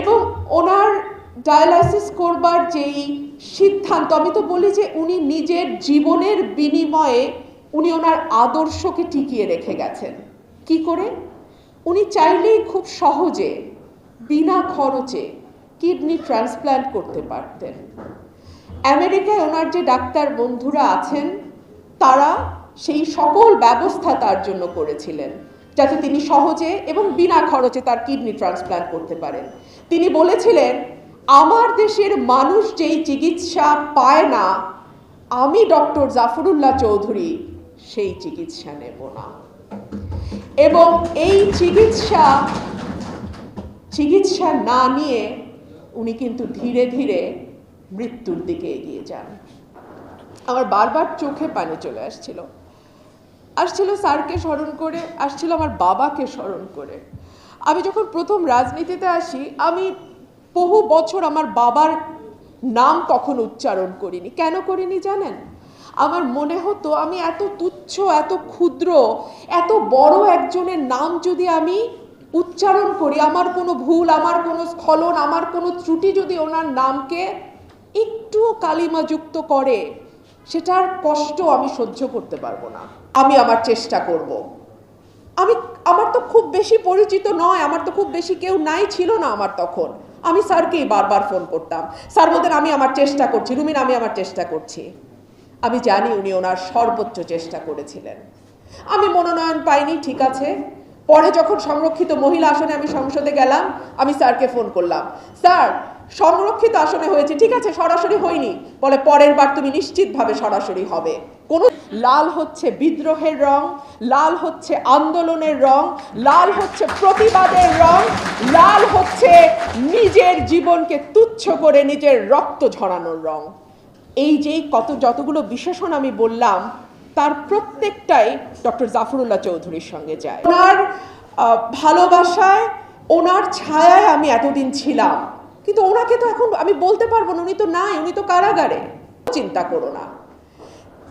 এবং ওনার ডায়ালাইসিস করবার যেই সিদ্ধান্ত, আমি তো বলি যে উনি নিজের জীবনের বিনিময়ে উনি ওনার আদর্শকে টিকিয়ে রেখে গেছেন। কি করে? উনি চাইলেই খুব সহজে, বিনা খরচে কিডনি ট্রান্সপ্ল্যান্ট করতে পারতেন। আমেরিকায় ওনার যে ডাক্তার বন্ধুরা আছেন, তারা সেই সকল ব্যবস্থা তার জন্য করেছিলেন। যাতে তিনি সহজে এবং বিনা খরচে তার কিডনি ট্রান্সপ্ল্যান্ট করতে পারেন। তিনি বলেছিলেন, আমার দেশের মানুষ যেই চিকিৎসা পায় না, আমি ডক্টর জাফরুল্লাহ চৌধুরী সেই চিকিৎসা নেব না। এবং এই চিকিৎসা চিকিৎসা না নিয়ে উনি কিন্তু ধীরে ধীরে মৃত্যুর দিকে এগিয়ে যান। আমার বারবার চোখে পানি চলে আসছিল। আসছিল স্যারকে স্মরণ করে, আসছিল আমার বাবাকে স্মরণ করে। আমি যখন প্রথম রাজনীতিতে আসি, আমি বহু বছর আমার বাবার নাম তখন উচ্চারণ করিনি। কেন করিনি জানেন? আমার মনে হতো আমি এত তুচ্ছ, এত ক্ষুদ্র, এত বড় একজনের নাম যদি আমি উচ্চারণ করি, আমার কোনো ভুল, আমার কোনো স্খলন, আমার কোনো ত্রুটি যদি ওনার নামকে একটুও কালিমাযুক্ত করে, সেটার কষ্ট আমি সহ্য করতে পারব না। আমি আমার চেষ্টা করব। আমি, আমার তো খুব বেশি পরিচিত নয়, আমার তো খুব বেশি কেউ নাই, ছিল না আমার তখন। আমি স্যারকেই বারবার ফোন করতাম। স্যার বলতেন, আমি আমার চেষ্টা করছি, রুমিন, আমি আমার চেষ্টা করছি। আমি জানি উনি ওনার সর্বোচ্চ চেষ্টা করেছিলেন। আমি মনোনয়ন পাইনি, ঠিক আছে। পরে যখন সংরক্ষিত মহিলা আসনে আমি সংসদে গেলাম, আমি স্যারকে ফোন করলাম। স্যার, সংরক্ষিত আসনে হয়েছে, ঠিক আছে, সরাসরি হয়নি। বলে, পরের বার তুমি নিশ্চিতভাবে সরাসরি হবে। কোন লাল হচ্ছে বিদ্রোহের রং, লাল হচ্ছে আন্দোলনের রং, লাল হচ্ছে প্রতিবাদের রং, লাল হচ্ছে নিজের জীবনকে তুচ্ছ করে নিজের রক্ত ঝরানোর রং। এই যে কত যতগুলো বিশেষণ আমি বললাম, তার প্রত্যেকটাই ডক্টর জাফরুল্লাহ চৌধুরীর সঙ্গে যায়। ওনার ভালোবাসায়, ওনার ছায়ায় আমি এতদিন ছিলাম। কিন্তু ওনাকে তো এখন আমি বলতে পারব না, উনি তো নাই, উনি তো কারাগারে। চিন্তা করো না।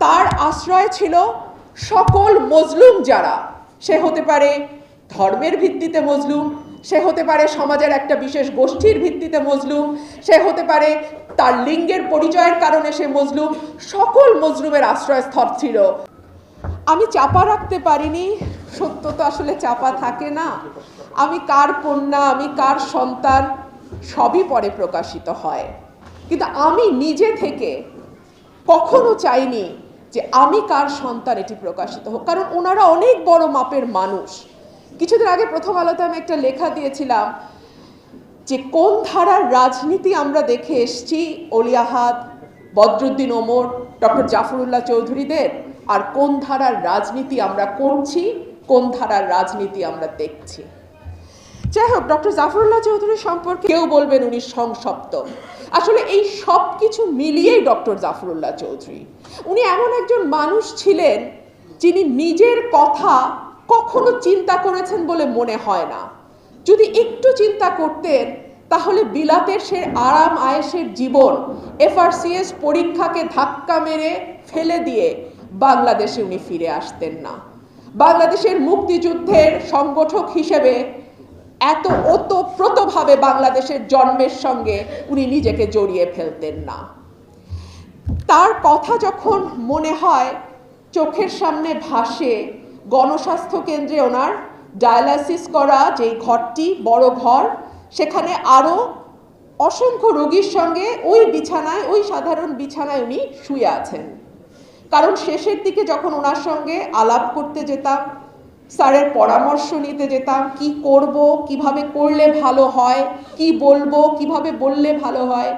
তার আশ্রয় ছিল সকল মজলুম যারা। সে হতে পারে ধর্মের ভিত্তিতে মজলুম, সে হতে পারে সমাজের একটা বিশেষ গোষ্ঠীর ভিত্তিতে মজলুম, সে হতে পারে তার লিঙ্গের পরিচয়ের কারণে সে মজলুম, সকল মজলুমের আশ্রয়স্থল ছিল। আমি চাপা রাখতে পারিনি, সত্য তো আসলে চাপা থাকে না। আমি কার কন্যা, আমি কার সন্তান, সবই পরে প্রকাশিত হয়। কিন্তু আমি নিজে থেকে কখনো চাইনি যে আমি কার সন্তান এটি প্রকাশিত হোক। কারণ ওনারা অনেক বড় মাপের মানুষ। কিছুদিন আগে প্রথম আলোতে আমি একটা লেখা দিয়েছিলাম যে কোন ধারার রাজনীতি আমরা দেখে এসছি? অলিয়াহাদ বদরুদ্দিন ওমর, ডক্টর জাফরুল্লাহ চৌধুরীদের। আর কোন ধারার রাজনীতি আমরা করছি? কোন ধারার রাজনীতি আমরা দেখছি? যাই হোক, ডক্টর জাফরুল্লাহ চৌধুরী সম্পর্কে কেউ বলবেন উনি সংসপ্ত। আসলে এই সব কিছু মিলিয়েই ডক্টর জাফরুল্লাহ চৌধুরী। উনি এমন একজন মানুষ ছিলেন যিনি নিজের কথা কখনো চিন্তা করেছেন বলে মনে হয় না। যদি একটু চিন্তা করতেন, তাহলে বিলাতের সে আরাম আয়েসের জীবন এফআরসিএস পরীক্ষাকে ধাক্কা মেরে ফেলে দিয়ে বাংলাদেশে উনি ফিরে আসতেন না। বাংলাদেশের মুক্তিযুদ্ধের সংগঠক হিসেবে এত ওতপ্রোতভাবে বাংলাদেশের জন্মের সঙ্গে উনি নিজেকে জড়িয়ে ফেলতেন না। তার কথা যখন মনে হয়, চোখের সামনে ভাসে গণস্বাস্থ্য কেন্দ্রে ওনার ডায়ালাইসিস করা যেই ঘরটি, বড় ঘর, সেখানে আরও অসংখ্য রোগীর সঙ্গে ওই বিছানায়, ওই সাধারণ বিছানায় উনি শুয়ে আছেন। কারণ শেষের দিকে যখন ওনার সঙ্গে আলাপ করতে যেতাম, স্যারের পরামর্শ নিতে যেতাম, কি করব, কীভাবে করলে ভালো হয়, কি বলব, কীভাবে বললে ভালো হয়